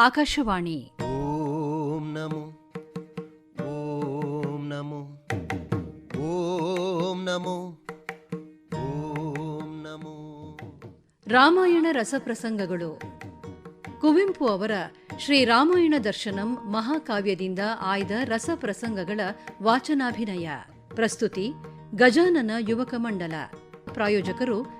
ಆಕಾಶವಾಣಿ. ಓಂ ನಮೋ ಓಂ ನಮೋ ಓಂ ನಮೋ ಓಂ ನಮೋ. ರಾಮಾಯಣ ರಸಪ್ರಸಂಗಗಳು. ಕುವೆಂಪು ಅವರ ಶ್ರೀರಾಮಾಯಣ ದರ್ಶನಂ ಮಹಾಕಾವ್ಯದಿಂದ ಆಯ್ದ ರಸಪ್ರಸಂಗಗಳ ವಾಚನಾಭಿನಯ. ಪ್ರಸ್ತುತಿ ಗಜಾನನ ಯುವಕ ಮಂಡಲ. ಪ್ರಾಯೋಜಕರು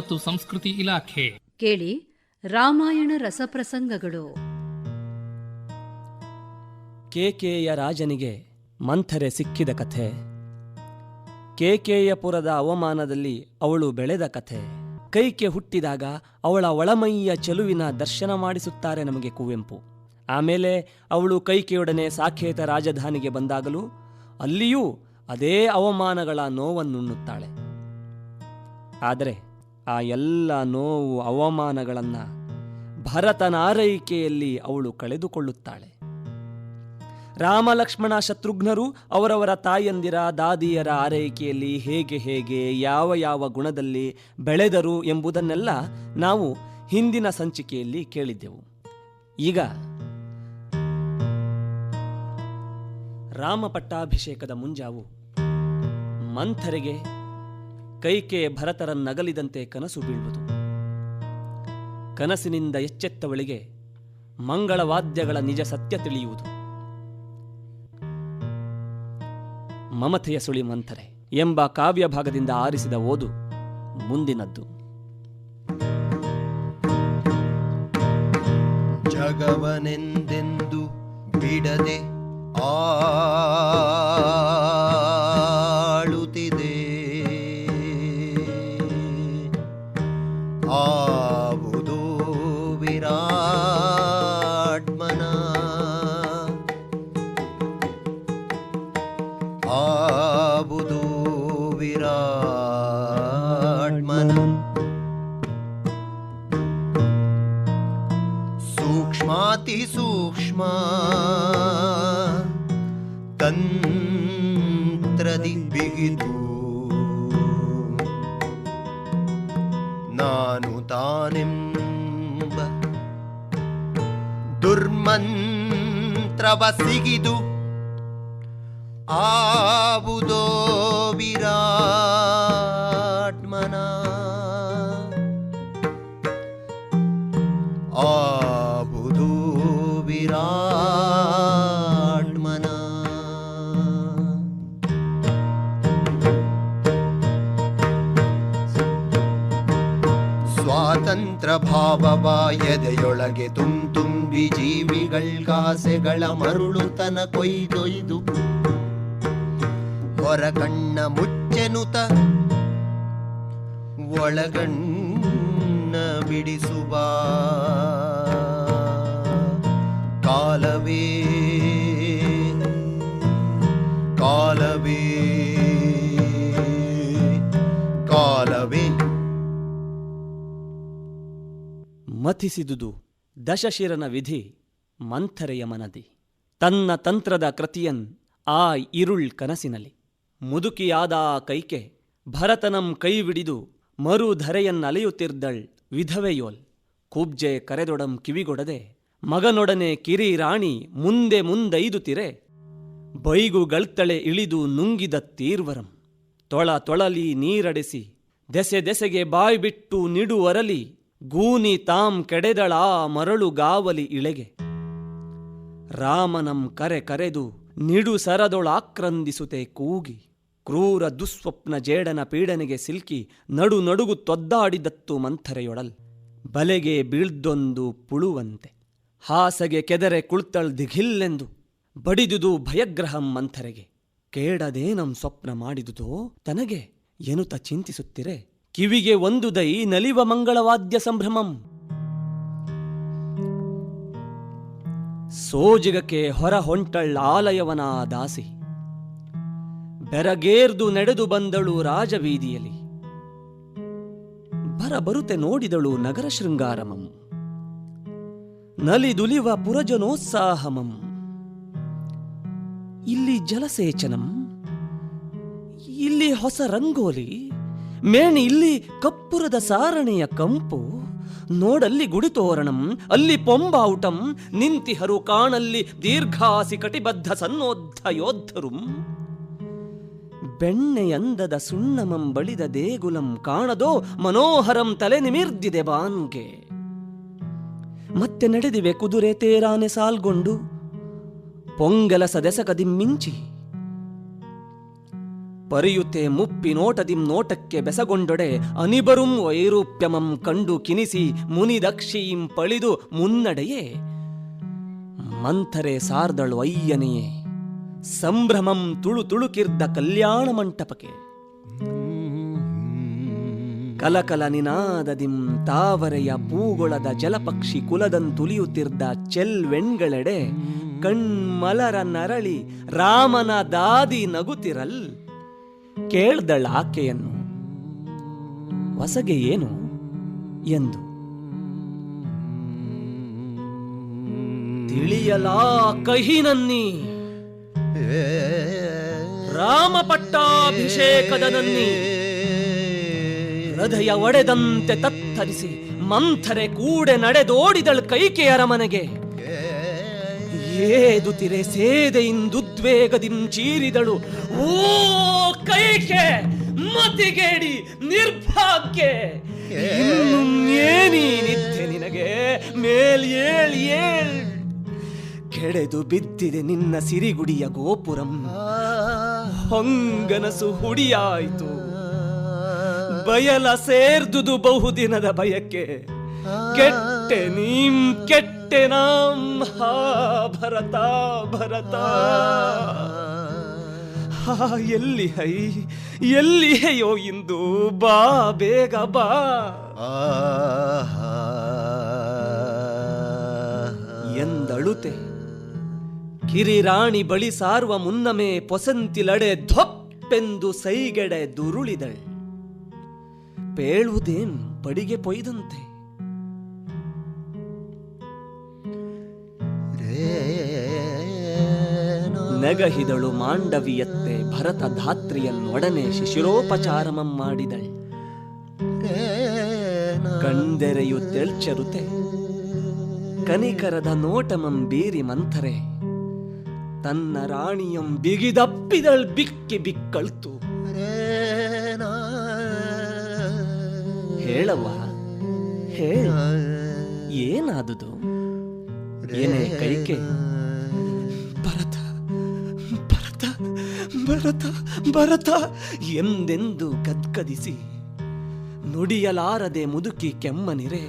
ಮತ್ತು ಸಂಸ್ಕೃತಿ ಇಲಾಖೆ. ಕೇಳಿ ರಾಮಾಯಣ ರಸಪ್ರಸಂಗಗಳು. ಕೆಕೆಯ ರಾಜನಿಗೆ ಮಂಥರೆ ಸಿಕ್ಕಿದ ಕಥೆ. ಕೆಕೆಯಪುರದ ಅವಮಾನದಲ್ಲಿ ಅವಳು ಬೆಳೆದ ಕಥೆ. ಕೈಕೆ ಹುಟ್ಟಿದಾಗ ಅವಳ ಒಳಮೈಯ ಚೆಲುವಿನ ದರ್ಶನ ಮಾಡಿಸುತ್ತಾರೆ ನಮಗೆ ಕುವೆಂಪು. ಆಮೇಲೆ ಅವಳು ಕೈಕೆಯೊಡನೆ ಸಾಖೇತ ರಾಜಧಾನಿಗೆ ಬಂದಾಗಲೂ ಅಲ್ಲಿಯೂ ಅದೇ ಅವಮಾನಗಳ ನೋವನ್ನುಣ್ಣುತ್ತಾಳೆ. ಆದರೆ ಆ ಎಲ್ಲ ನೋವು, ಅವಮಾನಗಳನ್ನು ಭರತನ ಆರೈಕೆಯಲ್ಲಿ ಅವಳು ಕಳೆದುಕೊಳ್ಳುತ್ತಾಳೆ. ರಾಮಲಕ್ಷ್ಮಣ ಶತ್ರುಘ್ನರು ಅವರವರ ತಾಯಂದಿರ, ದಾದಿಯರ ಆರೈಕೆಯಲ್ಲಿ ಹೇಗೆ ಹೇಗೆ, ಯಾವ ಯಾವ ಗುಣದಲ್ಲಿ ಬೆಳೆದರು ಎಂಬುದನ್ನೆಲ್ಲ ನಾವು ಹಿಂದಿನ ಸಂಚಿಕೆಯಲ್ಲಿ ಕೇಳಿದ್ದೆವು. ಈಗ ರಾಮ ಪಟ್ಟಾಭಿಷೇಕದ ಮುಂಜಾವು ಮಂಥರೆಗೆ ಕೈಕೆ ಭರತರನ್ನಗಲಿದಂತೆ ಕನಸು ಬೀಳುವುದು. ಕನಸಿನಿಂದ ಎಚ್ಚೆತ್ತವಳಿಗೆ ಮಂಗಳವಾದ್ಯಗಳ ನಿಜ ಸತ್ಯ ತಿಳಿಯುವುದು. ಮಮತೆಯ ಸುಳಿ ಮಂಥರೆ ಎಂಬ ಕಾವ್ಯ ಭಾಗದಿಂದ ಆರಿಸಿದ ಓದು ಮುಂದಿನದ್ದು. ಜಗವನೆಂದೆಂದು ಬಿಡದೆ ಆಳುತ್ತಿದೆ ತಂತ್ರದಿ ಬಿಗಿದು. ನಾನು ತಾನೆಂಬ ದುರ್ಮಂತ್ರವ ಸಿಗಿದು. ಆವುದೋ ವಿರಾಟ್ಮನ. ಸ್ವಾತಂತ್ರ್ಯ ಭಾವವ ಎದೆಯೊಳಗೆ ತುಂ ತುಂಬಿ ಜೀವಿಗಳ್ಗಾಸೆಗಳ ಮರುಳುತನ ಕೊಯ್ದೊಯ್ದು. ಹೊರ ಕಣ್ಣ ಮುಚ್ಚೆನುತ ಒಳಗಣ್ಣ ಬಿಡಿಸುವ. ಮಥಿಸಿದುದು ದಶಶಿರನ ವಿಧಿ ಮಂಥರೆಯ ಮನದಿ. ತನ್ನ ತಂತ್ರದ ಕೃತಿಯನ್ ಆ ಇರುಳ್ ಕನಸಿನಲ್ಲಿ ಮುದುಕಿಯಾದ ಕೈಕೆ ಭರತನಂ ಕೈವಿಡಿದು ಮರುಧರೆಯನ್ನಲೆಯುತ್ತಿರ್ದಳ್ ವಿಧವೆಯೋಲ್ ಕುಬ್ಜೆ ಕರೆದೊಡಂ ಕಿವಿಗೊಡದೆ ಮಗನೊಡನೆ ಕಿರಿ ರಾಣಿ ಮುಂದೆ ಮುಂದೈದುತಿರೆ ಬೈಗುಗಳ್ತಳೆ ಇಳಿದು ನುಂಗಿದ ತೀರ್ವರಂ. ತೊಳ ತೊಳಲಿ ನೀರಡೆಸಿ ದೆಸೆ ದೆಸೆಗೆ ಬಾಯ್ಬಿಟ್ಟು ನಿಡುವರಲಿ ಗೂನಿ ತಾಂ ಮರಳು ಮರಳುಗಾವಲಿ ಇಳೆಗೆ. ರಾಮನಂ ಕರೆ ಕರೆದು ನಿಡು ಸರದೊಳಾಕ್ರಂದಿಸುತೆ ಕೂಗಿ. ಕ್ರೂರ ದುಸ್ವಪ್ನ ಜೇಡನ ಪೀಡನೆಗೆ ಸಿಲ್ಕಿ ನಡು ನಡುಗು ತೊದ್ದಾಡಿದತ್ತು ಮಂಥರೆಯೊಡಲ್ ಬಲೆಗೆ ಬೀಳ್ದೊಂದು ಪುಳುವಂತೆ. ಹಾಸಗೆ ಕೆದರೆ ಕುಳ್ತಳ್ ದಿಘಿಲ್ಲೆಂದು ಬಡಿದುದು ಭಯಗ್ರಹಂ ಮಂಥರೆಗೆ. ಕೇಡದೇನಂ ಸ್ವಪ್ನ ಮಾಡಿದುದೋ ತನಗೆ ಎನುತ ಚಿಂತಿಸುತ್ತಿರೆ. ಕಿವಿಗೆ ಒಂದು ದೈ ನಲಿವ ಮಂಗಳವಾದ್ಯ ಸಂಭ್ರಮಂ. ಸೋಜಿಗಕ್ಕೆ ಹೊರ ಹೊಂಟಳ್ಳಾಲಯವನ ದಾಸಿ. ಬೆರಗೇರ್ದು ನಡೆದು ಬಂದಳು ರಾಜವೀದಿಯಲ್ಲಿ. ಬರ ಬರುತೆ ನೋಡಿದಳು ನಗರ ಶೃಂಗಾರಮಂ. ನಲಿದುಲಿವ ಪುರಜನೋತ್ಸಾಹಮಂ. ಇಲ್ಲಿ ಜಲಸೇಚನಂ. ಇಲ್ಲಿ ಹೊಸ ರಂಗೋಲಿ. ಮೇಣಿ ಇಲ್ಲಿ ಕಪ್ಪುರದ ಸಾರಣೆಯ ಕಂಪು. ನೋಡಲ್ಲಿ ಗುಡಿತೋರಣಂ ಅಲ್ಲಿ ಪೊಂಬಾವುಟಂ ನಿಂತಿಹರು ಕಾಣಲ್ಲಿ ದೀರ್ಘಾಸಿ ಕಟಿಬದ್ಧ ಸನ್ನೋದ್ಧ ಯೋಧರುಂ ಬೆಣ್ಣೆಯಂದದ ಸುಣ್ಣಮಂ ಬಳಿದ ದೇಗುಲಂ ಕಾಣದೋ ಮನೋಹರಂ ತಲೆ ನಿಮಿರ್ದಿದೆ ಬಾನ್ಗೆ. ಮತ್ತೆ ನಡೆದಿವೆ ಕುದುರೆ ತೇರಾನೆ ಸಾಲ್ಗೊಂಡು. ಪೊಂಗಲ ಸದೆಸಕದಿಂ ಮಿಂಚಿ ಪರಿಯುತ್ತೆ ಮುಪ್ಪಿ ನೋಟದಿಂ ನೋಟಕ್ಕೆ ಬೆಸಗೊಂಡೊಡೆ ಅನಿಬರುಂ ವೈರೂಪ್ಯಮಂ ಕಂಡು ಕಿನಿಸಿ ಮುನಿದಕ್ಷಿಯಿಂ ಪಳಿದು ಮುನ್ನಡೆಯೇ. ಮಂಥರೆ ಸಾರ್ದಳು ಅಯ್ಯನೆಯೇ, ಸಂಭ್ರಮಂ ತುಳು ತುಳುಕಿರ್ದ ಕಲ್ಯಾಣ ಮಂಟಪಕ್ಕೆ. ಕಲಕಲ ನಿನಾದದಿಂ ತಾವರೆಯ ಪೂಗೊಳದ ಜಲಪಕ್ಷಿ ಕುಲದಂತುಲಿಯುತ್ತಿರ್ದ ಚೆಲ್ವೆಣ್ಗಳೆಡೆ ಕಣ್ಮಲರ ನರಳಿ ರಾಮನ ದಾದಿ ನಗುತ್ತಿರಲ್. ಕೇಳ್ದಳ ಆಕೆಯನ್ನು. ಹೊಸಗೆ ಏನು? ಎಂದು. ತಿಳಿಯಲಾ ಕಹಿನನ್ನಿ ರಾಮ ಪಟ್ಟಾಭಿಷೇಕದ ನನ್ನಿ. ಹೃದಯ ಒಡೆದಂತೆ ತತ್ತರಿಸಿ ಮಂಥರೆ ಕೂಡೆ ನಡೆದೋಡಿದಳು ಕೈಕೆಯರ ಮನೆಗೆ. ಏದುತಿರೆ ಸೇದೆಯಿಂದುದ್ವೇಗದಿಂ ಚೀರಿದಳು ಓ ಕೈಕೆ ಮತಿಗೇಡಿ ನಿರ್ಭಾಗ್ಯ. ಇನ್ನು ನಿತ್ಯ ನಿನಗೆ ಮೇಲ್ ಏಳ್ ಏಳ್. ಕೆಡೆದು ಬಿದ್ದಿದೆ ನಿನ್ನ ಸಿರಿಗುಡಿಯ ಗೋಪುರಂ. ಹೊಂಗನಸು ಹುಡಿಯಾಯಿತು. ಬಯಲ ಸೇರ್ದುದು ಬಹುದಿನದ ಬಯಕೆ ಕೆಟ್ಟೆ ನೀಂ ಕೆಟ್ಟೆ ನಾಂ ಹಾ ಭರತ ಭರತ. ಎಲ್ಲಿ ಹೈ, ಎಲ್ಲಿ ಹೈಯೋ ಇಂದು ಬಾ, ಬೇಗ ಬಾ. ಎಂದಳುತೆ, ಕಿರಿರಾಣಿ ಬಳಿ ಸಾರುವ ಮುನ್ನಮೇ ಪೊಸಂತಿಲಡೆ ಧೊಪ್ಪೆಂದು ಸೈಗೆಡೆ ದುರುಳಿದಳ್. ಪೇಳುವುದೇನು ಬಡಿಗೆ ಪೊಯ್ದಂತೆ ನೆಗಹಿದಳು ಮಾಂಡವಿಯತ್ತೆ ಭರತ ಧಾತ್ರಿಯನ್ನೊಡನೆ ಶಿಶಿರೋಪಚಾರಮಂ ಮಾಡಿದಳ್ ಕಣ್ದೆರೆಯುತ್ತೆಳ್ಚರುತೆ, ಕನಿಕರದ ನೋಟಮಂ ಬೀರಿ ಮಂಥರೆ, ತನ್ನ ರಾಣಿಯಂ ಬಿಗಿದಪ್ಪಿದಳ್ ಬಿಕ್ಕಿ ಬಿಕ್ಕಳ್ತು. ಹೇಳವ್ವ, ಹೇಳ, ಏನಾದುದು? ಏನೇ ಕೈಕೆ? ಭರತ ಭರತ ಎಂದೆಂದು ಕದ್ಕದಿಸಿ ನುಡಿಯಲಾರದೆ ಮುದುಕಿ ಕೆಮ್ಮನಿರೆ.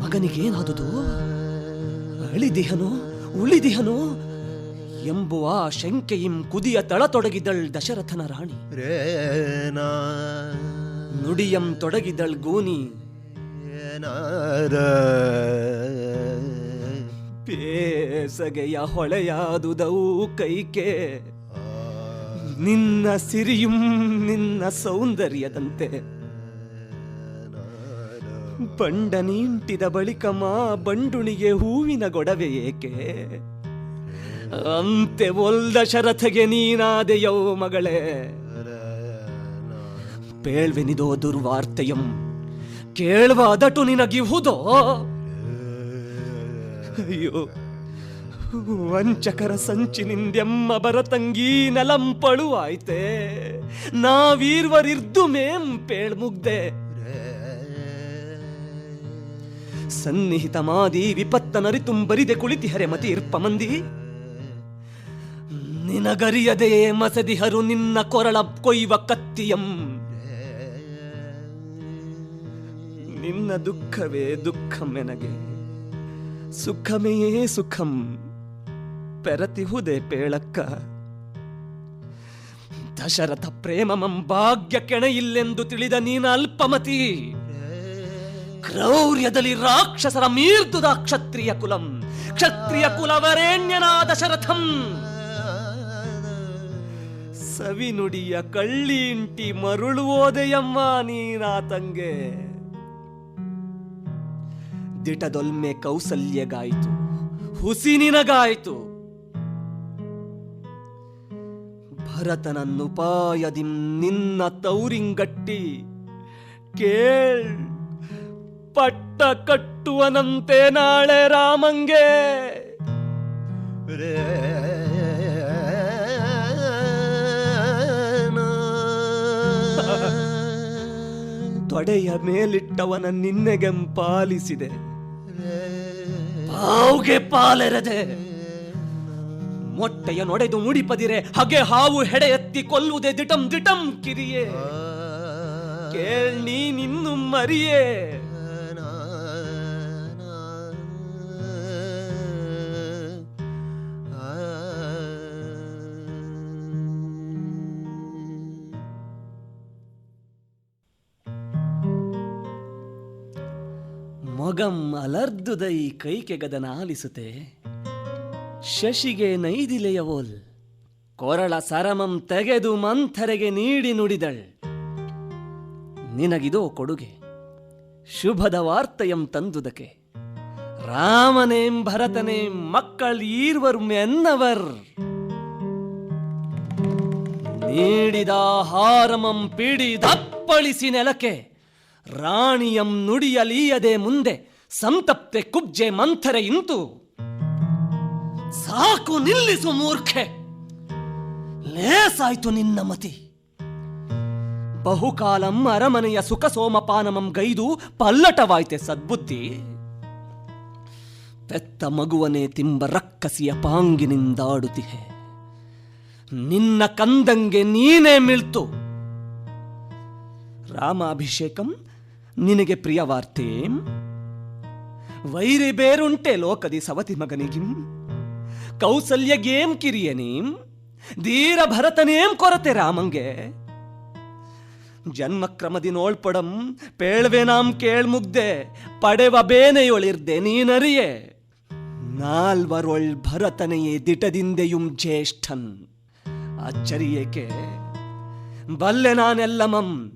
ಮಗನಿಗೇನಾದುದು? ಅಳಿದಿಹನು ಉಳಿದಿಹನು ಎಂಬುವ ಶಂಕೆಯಿಂ ಕುದಿಯ ತಳತೊಡಗಿದಳ್ ದಶರಥನ ರಾಣಿ. ನುಡಿಯಂ ತೊಡಗಿದಳ್ ಗೂನಿ. ಬೇಸಗೆಯ ಹೊಳೆಯಾದುದವು ಕೈಕೆ. ನಿನ್ನ ಸಿರಿಯುಂ ನಿನ್ನ ಸೌಂದರ್ಯದಂತೆ. ಬಂಡ ನೀಂಟಿದ ಬಳಿಕ ಮಾ ಬಂಡುಣಿಗೆ ಹೂವಿನ ಗೊಡವೆ ಏಕೆ. ಅಂತೆ ಒಲ್ದ ಶರಥಗೆ ನೀನಾದೆಯೋ ಮಗಳೇ. ಪೇಳ್ವೆನಿದೋ ದುರ್ವಾರ್ತೆಯಂ. ಕೇಳುವ ಅದಟು ನಿನಗಿಹುದೋ. ಅಯ್ಯೋ. ವಂಚಕರ ಸಂಚಿನಿಂದೆಮ್ಮ ಬರತಂಗಿ ನಲಂಪಳುವಾಯ್ತೆ ನಾವೀರ್ವರಿರ್ದು ಮೇಂ ಪೇಳ್ ಮುಗ್ದೆ. ಸನ್ನಿಹಿತ ಮಾದಿ ವಿಪತ್ತನರಿತುಂ ಬರಿದೆ ಕುಳಿತಿಹರೆ ಮತಿ ಇರ್ಪ ಮಂದಿ. ನಿನಗರಿಯದೆ ಮಸದಿಹರು ನಿನ್ನ ಕೊರಳ ಕೊಯ್ವ ಕತ್ತಿಯಂ. ನಿನ್ನ ದುಃಖವೇ ದುಃಖ ನನಗೆ ಸುಖಮೇ ಸುಖಂ ಪೆರತಿಹುದೆ ಪೇಳಕ್ಕ. ದಶರಥ ಪ್ರೇಮಮಂ ಭಾಗ್ಯ ಕೆಣೆಯಿಲ್ಲೆಂದು ತಿಳಿದ ನೀನ ಅಲ್ಪಮತಿ. ಕ್ರೌರ್ಯದಲ್ಲಿ ರಾಕ್ಷಸರ ಮೀರ್ದುದ ಕ್ಷತ್ರಿಯ ಕುಲಂ. ಕ್ಷತ್ರಿಯ ಕುಲವರೇಣ್ಯನ ಶರಥಂ ಸವಿನುಡಿಯ ಕಳ್ಳಿಂಟಿ ನೀನಾ ನೀನಾತಂಗೆ ದಿಟದೊಲ್ಮೆ ಕೌಸಲ್ಯಗಾಯಿತು. ಹುಸಿ ನಿನಗಾಯಿತು. ಭರತನನ್ನುಪಾಯದಿಂ ನಿನ್ನ ತೌರಿಂಗಟ್ಟಿ. ಕೇಳ್ ಪಟ್ಟ ಕಟ್ಟುವನಂತೆ ನಾಳೆ ರಾಮಂಗೆ. ತೊಡೆಯ ಮೇಲಿಟ್ಟವನ ನಿನ್ನೆಗೆಂಪಾಲಿಸಿದೆ. ಪಾವುಗೆ ಪಾಲೆರದೆ. ಮೊಟ್ಟೆಯ ನೊಡೆದು ಮುಡಿಪದಿರೆ, ಹಾಗೆ ಹಾವು ಹೆಡೆ ಎತ್ತಿ ಕೊಲ್ಲುವುದೇ ದಿಟಂ ದಿಟಂ ಕಿರಿಯೇ. ಕೇಳ್ ನೀನಿನ್ನು ಮರಿಯೇ. ಮೊಗಂ ಅಲರ್ದುದೈ ಕೈಕೆಗದನ ಆಲಿಸುತ್ತೆ. ಶಶಿಗೆ ನೈದಿಲೆಯವೋಲ್ ಕೊರಳ ಸರಮಂ ತೆಗೆದು ಮಂಥರೆಗೆ ನೀಡಿ ನುಡಿದಳ್. ನಿನಗಿದೋ ಕೊಡುಗೆ. ಶುಭದ ವಾರ್ತೆಯಂ ತಂದುದಕ್ಕೆ. ರಾಮನೇಂ ಭರತನೇಂ ಮಕ್ಕಳ್ ಈರ್ವರ್ ಮೆನ್ನವರ್ ನೀಡಿದ ಹಾರಮಂ ಪಿಡಿ ದಪ್ಪಳಿಸಿ ನೆಲಕ್ಕೆ. ರಾಣಿಯಂ ನುಡಿಯಲೀಯದೆ ಮುಂದೆ ಸಂತಪ್ತೆ ಕುಬ್ಜೆ ಮಂಥರೆ ಇಂತು. ಸಾಕು ನಿಲ್ಲಿಸು ಮೂರ್ಖೆ. ಲೇಸಾಯ್ತು ನಿನ್ನ ಮತಿ. ಬಹುಕಾಲಂ ಅರಮನೆಯ ಸುಖ ಸೋಮಪಾನಮಂ ಗೈದು ಪಲ್ಲಟವಾಯ್ತೆ ಸದ್ಬುದ್ಧಿ. ಪೆತ್ತ ಮಗುವನೇ ತಿಂಬ ರಕ್ಕಸಿಯ ಪಾಂಗಿನಿಂದಾಡುತ್ತಿಹೆ ನಿನ್ನ ಕಂದಂಗೆ ನೀನೇ ಮಿಳ್ತು. ರಾಮಾಭಿಷೇಕಂ ನಿನಗೆ ಪ್ರಿಯವಾರ್ತೆ? ವೈರಿ ಬೇರುಂಟೆ ಲೋಕದಿ ಸವತಿ ಮಗನಿಗಿಂ. ಕೌಸಲ್ಯಗೇಂ ಕಿರಿಯನೇಂ. ಧೀರ ಭರತನೇಂ ಕೊರತೆ ರಾಮಂಗೆ. ಜನ್ಮಕ್ರಮದಿ ನೋಳ್ಪಡಂ ಪೇಳ್ವೆನಾಂ ಕೇಳ್ಮುಗ್ದೆ, ಪಡೆವ ಬೇನೆಯೊಳಿರ್ದೆ ನೀನರಿಯೆ. ನಾಲ್ವರೊಳ್ ಭರತನೆಯೇ ದಿಟದಿಂದೆಯುಂ ಜ್ಯೇಷ್ಠನ್. ಅಚ್ಚರಿಯೇಕೆ? ಬಲ್ಲೆ ನಾನೆಲ್ಲಮಂ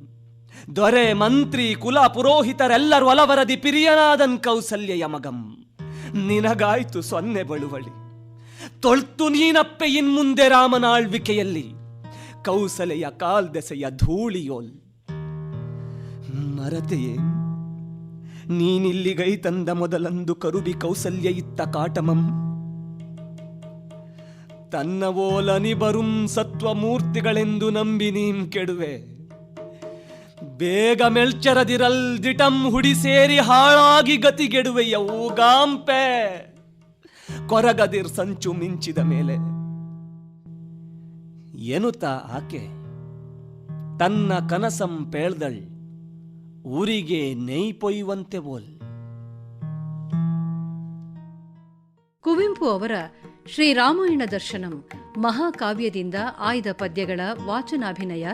ದೊರೆ ಮಂತ್ರಿ ಕುಲ ಪುರೋಹಿತರೆಲ್ಲರೂ ಒಲವರದಿ ಪಿರಿಯನಾದನ್ ಕೌಸಲ್ಯ ಮಗಂ ನಿನಗಾಯ್ತು ಸೊನ್ನೆ ಬಳುವಳಿ. ತೊಳ್ತು ನೀನಪ್ಪೆ ಇನ್ಮುಂದೆ ರಾಮನಾಳ್ವಿಕೆಯಲ್ಲಿ. ಕೌಸಲೆಯ ಕಾಲ್ದೆಸೆಯ ಧೂಳಿಯೋಲ್. ಮರತೆಯೇ, ನೀನಿಲ್ಲಿಗೈ ತಂದ ಮೊದಲಂದು ಕರುಬಿ ಕೌಸಲ್ಯ ಇತ್ತ ಕಾಟಮಂ. ತನ್ನ ಓಲನಿ ಬರುಂ ಸತ್ವ ಮೂರ್ತಿಗಳೆಂದು ನಂಬಿ ನೀಂ ಕೆಡುವೆ. ಬೇಗ ಮೆಲ್ಚರದಿರಲ್ ದಿಟಂ ಹುಡಿ ಸೇರಿ ಹಾಳಾಗಿ ಗತಿಗೆಡುವೆಯವು ಗಾಂಪೆ ಕೊರಗದಿರ್ ಸಂಚು ಮಿಂಚಿದ ಮೇಲೆ. ಎನುತ ಆಕೆ, ತನ್ನ ಕನಸಂ ಪೇಳ್ದಳ್, ಊರಿಗೆ ನೆಯ್ಪೊಯ್ಯುವಂತೆ ಬೋಲ್ ಕುವೆಂಪು ಅವರ ಶ್ರೀರಾಮಾಯಣ ದರ್ಶನಂ ಮಹಾಕಾವ್ಯದಿಂದ ಆಯ್ದ ಪದ್ಯಗಳ ವಾಚನಾಭಿನಯ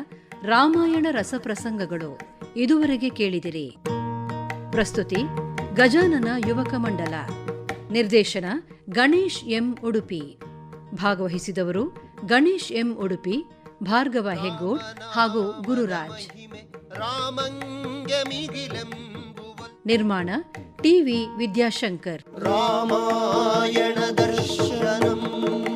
ರಾಮಾಯಣ ರಸಪ್ರಸಂಗಗಳು ಇದುವರೆಗೆ ಕೇಳಿದಿರಿ. ಪ್ರಸ್ತುತಿ, ಗಜಾನನ ಯುವಕ ಮಂಡಲ. ನಿರ್ದೇಶನ, ಗಣೇಶ್ ಎಂ ಉಡುಪಿ. ಭಾಗವಹಿಸಿದವರು, ಗಣೇಶ್ ಎಂ ಉಡುಪಿ, ಭಾರ್ಗವ ಹೆಗ್ಗೋಡ್ ಹಾಗೂ ಗುರುರಾಜ್. ನಿರ್ಮಾಣ ಟಿವಿ ವಿದ್ಯಾಶಂಕರ್. ರಾಮಾಯಣ ದರ್ಶನಂ.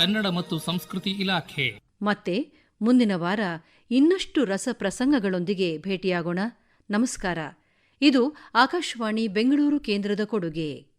ಕನ್ನಡ ಮತ್ತು ಸಂಸ್ಕೃತಿ ಇಲಾಖೆ. ಮತ್ತೆ ಮುಂದಿನ ವಾರ ಇನ್ನಷ್ಟು ರಸ ಪ್ರಸಂಗಗಳೊಂದಿಗೆ ಭೇಟಿಯಾಗೋಣ. ನಮಸ್ಕಾರ. ಇದು ಆಕಾಶವಾಣಿ ಬೆಂಗಳೂರು ಕೇಂದ್ರದ ಕೊಡುಗೆ.